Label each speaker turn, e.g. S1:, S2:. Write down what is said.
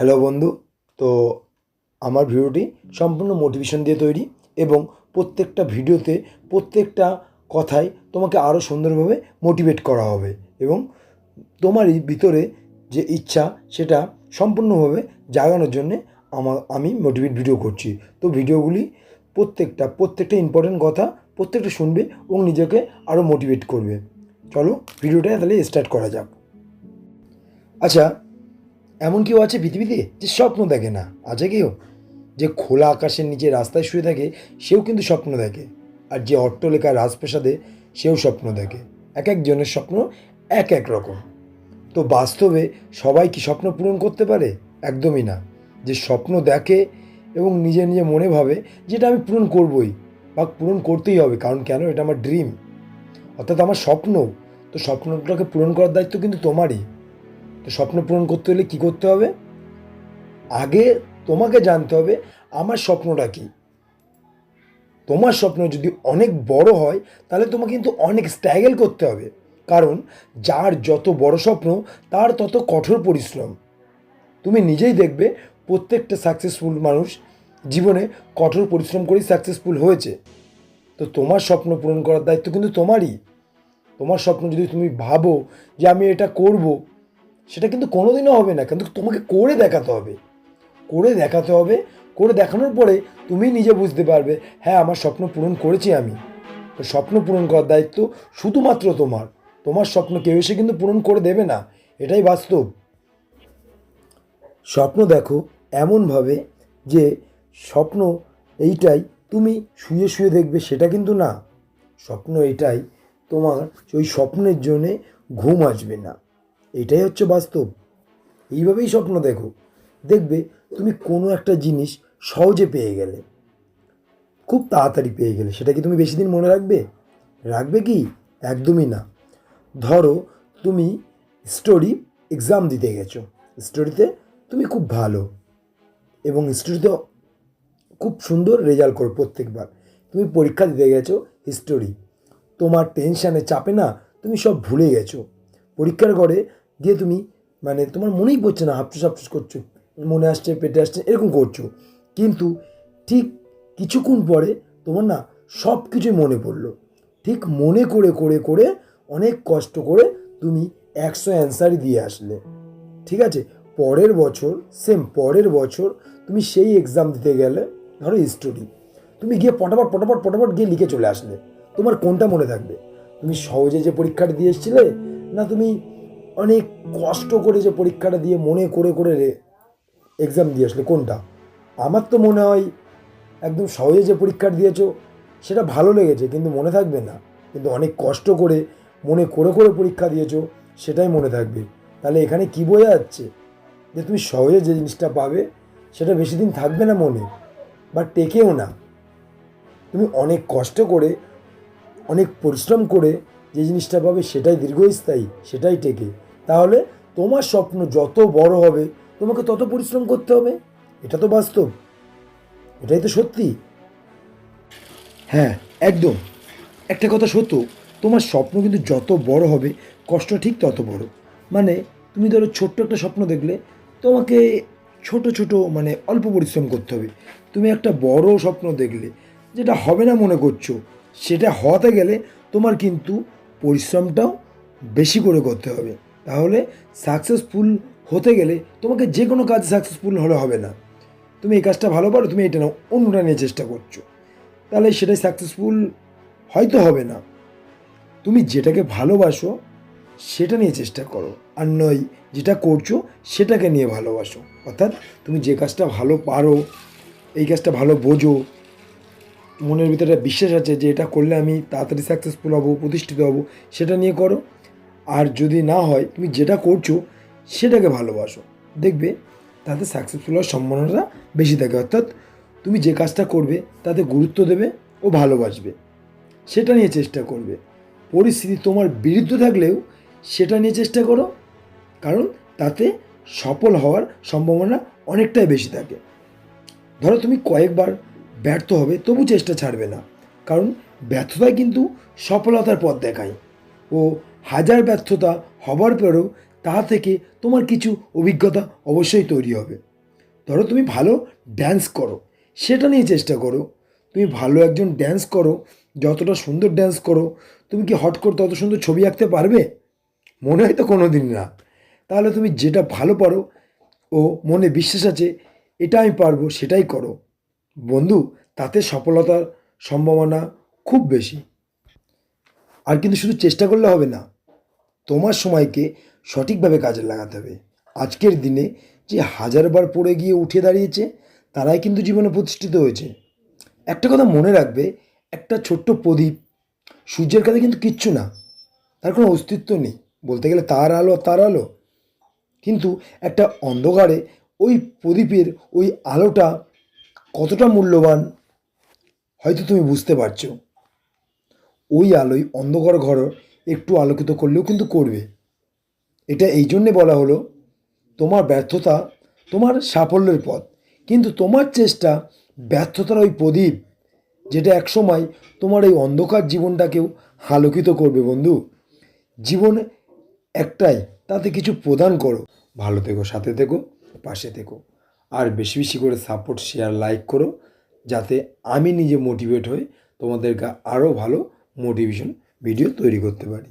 S1: Hello বন্ধু, তো আমার ভিডিওটি সম্পূর্ণ মোটিভেশন দিয়ে তৈরি এবং প্রত্যেকটা ভিডিওতে প্রত্যেকটা কথায় তোমাকে আরও সুন্দরভাবে মোটিভেট করা হবে এবং তোমারই ভিতরে যে ইচ্ছা সেটা সম্পূর্ণভাবে জাগানোর জন্যে আমার, আমি মোটিভেট ভিডিও করছি। তো ভিডিওগুলি প্রত্যেকটা প্রত্যেকটা ইম্পর্টেন্ট কথা প্রত্যেকটা শুনবে এবং নিজেকে আরও মোটিভেট করবে। চলো ভিডিওটা তাহলে স্টার্ট করা যাক। আচ্ছা এমন কেউ আছে পৃথিবীতে যে স্বপ্ন দেখে না? আছে কেউ? যে খোলা আকাশের নিচে রাস্তায় শুয়ে থাকে, সেও কিন্তু স্বপ্ন দেখে। আর যে অট্টলেখার রাজপ্রাসাদে, সেও স্বপ্ন দেখে। এক একজনের স্বপ্ন এক এক রকম। তো বাস্তবে সবাই কি স্বপ্ন পূরণ করতে পারে? একদমই না। যে স্বপ্ন দেখে এবং নিজে নিজে মনে ভাবে, যেটা আমি পূরণ করবই বা পূরণ করতেই হবে, কারণ কেন? এটা আমার ড্রিম অর্থাৎ আমার স্বপ্ন। তো স্বপ্নটাকে পূরণ করার দায়িত্ব কিন্তু তোমারই। তো স্বপ্ন পূরণ করতে হলে কি করতে হবে? আগে তোমাকে জানতে হবে, আমার স্বপ্নটা কি? তোমার স্বপ্ন যদি অনেক বড় হয়, তাহলে তোমাকে কিন্তু অনেক স্ট্রাগল করতে হবে। কারণ যার যত বড় স্বপ্ন, তার তত কঠোর পরিশ্রম। তুমি নিজেই দেখবে, প্রত্যেকটা সাকসেসফুল মানুষ জীবনে কঠোর পরিশ্রম করেই সাকসেসফুল হয়েছে। তো তোমার স্বপ্ন পূরণ করার দায়িত্ব কিন্তু তোমারই। তোমার স্বপ্ন যদি তুমি ভাবো যে আমি এটা করব সেটা কিন্তু কোনোদিনও হবে না। কিন্তু তোমাকে করে দেখাতে হবে। করে দেখাতে হবে। করে দেখানোর পরে তুমি নিজে বুঝতে পারবে হ্যাঁ আমার স্বপ্ন পূরণ করেছি আমি। তো স্বপ্ন পূরণ করার দায়িত্ব শুধুমাত্র তোমার। তোমার স্বপ্ন কেউ এসে কিন্তু পূরণ করে দেবে না। এটাই বাস্তব। স্বপ্ন দেখো এমনভাবে যে স্বপ্ন এইটাই তুমি শুয়ে শুয়ে দেখবে সেটা কিন্তু না। স্বপ্ন এটাই তোমার ওই স্বপ্নের জন্যে ঘুম আসবে না। এটাই হচ্ছে বাস্তব। এইভাবেই স্বপ্ন দেখো। দেখবে তুমি কোনো একটা জিনিস সহজে পেয়ে গেলে, খুব তাড়াতাড়ি পেয়ে গেলে, সেটা কি তুমি বেশি দিন মনে রাখবে? রাখবে কি? একদমই না। ধরো তুমি স্টোরি এক্সাম দিতে গেছো। স্টোরিতে তুমি খুব ভালো এবং স্টোরিতে খুব সুন্দর রেজাল্ট করো প্রত্যেকবার। তুমি পরীক্ষা দিতে গেছো হিস্টোরি তোমার টেনশানে চাপে না তুমি সব ভুলে গেছো। পরীক্ষার ঘরে গিয়ে তুমি মানে তোমার মনেই পড়ছে না হাফচুস হাফচুস করছ, মনে আসছে, পেটে আসছে, এরকম করছ। কিন্তু ঠিক কিছুক্ষণ পরে তোমার না সব কিছুই মনে পড়ল। ঠিক মনে করে করে করে অনেক কষ্ট করে তুমি একশো অ্যান্সারই দিয়ে আসলে। ঠিক আছে? পরের বছর সেম পরের বছর তুমি সেই এক্সাম দিতে গেলে, ধরো হিস্টোরি তুমি গিয়ে পটাপট পটাপট পটাপট গিয়ে লিখে চলে আসলে। তোমার কোনটা মনে থাকবে? তুমি সহজে যে পরীক্ষাটা দিয়ে এসেছিলে, না তুমি অনেক কষ্ট করে যে পরীক্ষাটা দিয়ে মনে করে করে এক্সাম দিয়ে আসলে, কোনটা? আমার তো মনে হয় একদম সহজে যে পরীক্ষাটা দিয়েছ, সেটা ভালো লেগেছে, কিন্তু মনে থাকবে না। কিন্তু অনেক কষ্ট করে, মনে করে করে পরীক্ষা দিয়েছ, সেটাই মনে থাকবে। তাহলে এখানে কী বোঝা যাচ্ছে? যে তুমি সহজে যে জিনিসটা পাবে, সেটা বেশি দিন থাকবে না মনে, বা টেকেও না। তুমি অনেক কষ্ট করে, অনেক পরিশ্রম করে যে জিনিসটা পাবে সেটাই দীর্ঘস্থায়ী, সেটাই টেকে। তাহলে তোমার স্বপ্ন যত বড় হবে, তোমাকে তত পরিশ্রম করতে হবে। এটা তো বাস্তব। এটাই তো সত্যি। হ্যাঁ একদম। একটা কথা সত্য, তোমার স্বপ্ন কিন্তু যত বড় হবে, কষ্ট ঠিক তত বড়। মানে তুমি ধরো ছোট্ট একটা স্বপ্ন দেখলে, তোমাকে ছোট ছোট মানে অল্প পরিশ্রম করতে হবে। তুমি একটা বড় স্বপ্ন দেখলে, যেটা হবে না মনে করছ, সেটা হতে গেলে তোমার কিন্তু পরিশ্রমটাও বেশি করে করতে হবে। তাহলে সাকসেসফুল হতে গেলে তোমাকে যে কোনো কাজ সাকসেসফুল হলে হবে না। তুমি এই কাজটা ভালো পারো, তুমি এটা নাও, অন্যটা নিয়ে চেষ্টা করছ। তাহলে সেটাই সাকসেসফুল হয়তো হবে না। তুমি যেটাকে ভালোবাসো, সেটা নিয়ে চেষ্টা করো। আর নয়, যেটা করছ, সেটাকে নিয়ে ভালোবাসো। অর্থাৎ তুমি যে কাজটা ভালো পারো, এই কাজটা ভালো বোঝো মনের ভিতরে বিশ্বাস আছে যে এটা করলে আমি তাড়াতাড়ি সাকসেসফুল হব, প্রতিষ্ঠিত হব, সেটা নিয়ে করো। আর যদি না হয়, তুমি যেটা করছ, সেটাকে ভালোবাসো। দেখবে তাতে সাকসেসফুল হওয়ার সম্ভাবনাটা বেশি থাকে। অর্থাৎ তুমি যে কাজটা করবে, তাতে গুরুত্ব দেবে ও ভালোবাসবে। সেটা নিয়ে চেষ্টা করবে। পরিস্থিতি তোমার বিরুদ্ধে থাকলেও সেটা নিয়ে চেষ্টা করো। কারণ তাতে সফল হওয়ার সম্ভাবনা অনেকটাই বেশি থাকে। ধরো তুমি কয়েকবার ব্যর্থ হবে, তবু চেষ্টা ছাড়বে না। কারণ ব্যর্থতাই কিন্তু সফলতার পথ দেখায়। ও হাজার ব্যর্থতা হবার পরেও তা থেকে তোমার কিছু অভিজ্ঞতা অবশ্যই তৈরি হবে। ধরো তুমি ভালো ড্যান্স করো, সেটা নিয়ে চেষ্টা করো। তুমি ভালো একজন ড্যান্স করো, যতটা সুন্দর ড্যান্স করো, তুমি কি হট করে তত সুন্দর ছবি আঁকতে পারবে? মনে হয় তো কোনো দিন না। তাহলে তুমি যেটা ভালো পারো ও মনে বিশ্বাস আছে, এটা আমি পারব, সেটাই করো। বন্ধু, তাতে সফলতার সম্ভাবনা খুব বেশি। আর কিন্তু শুধু চেষ্টা করলে হবে না, তোমার সময়কে সঠিকভাবে কাজে লাগাতে হবে। আজকের দিনে যে হাজারবার পড়ে গিয়ে উঠে দাঁড়িয়েছে, তারাই কিন্তু জীবনে প্রতিষ্ঠিত হয়েছে। একটা কথা মনে রাখবে, একটা ছোট্ট প্রদীপ সূর্যের কাছে কিন্তু কিচ্ছু না, তার কোনো অস্তিত্ব নেই। বলতে গেলে তার আলো তার আলো। কিন্তু একটা অন্ধকারে ওই প্রদীপের ওই আলোটা কতটা মূল্যবান, হয়তো তুমি বুঝতে পারছ। ওই আলোয় অন্ধকার ঘর একটু আলোকিত করলেও কিন্তু করবে। এটা এই জন্যে বলা হলো, তোমার ব্যর্থতা তোমার সাফল্যের পথ, কিন্তু তোমার চেষ্টা ব্যর্থতার ওই প্রদীপ, যেটা একসময় তোমার এই অন্ধকার জীবনটাকেও আলোকিত করবে বন্ধু। জীবন একটাই, তাতে কিছু প্রদান করো। ভালো থেকো, সাথে থেকো, পাশে থেকো। আর বেশি বেশি করে সাপোর্ট শেয়ার লাইক করো যাতে আমি নিজে মোটিভেট হই তোমাদেরকে আরও ভালো মোটিভেশন ভিডিও তৈরি করতে পারি।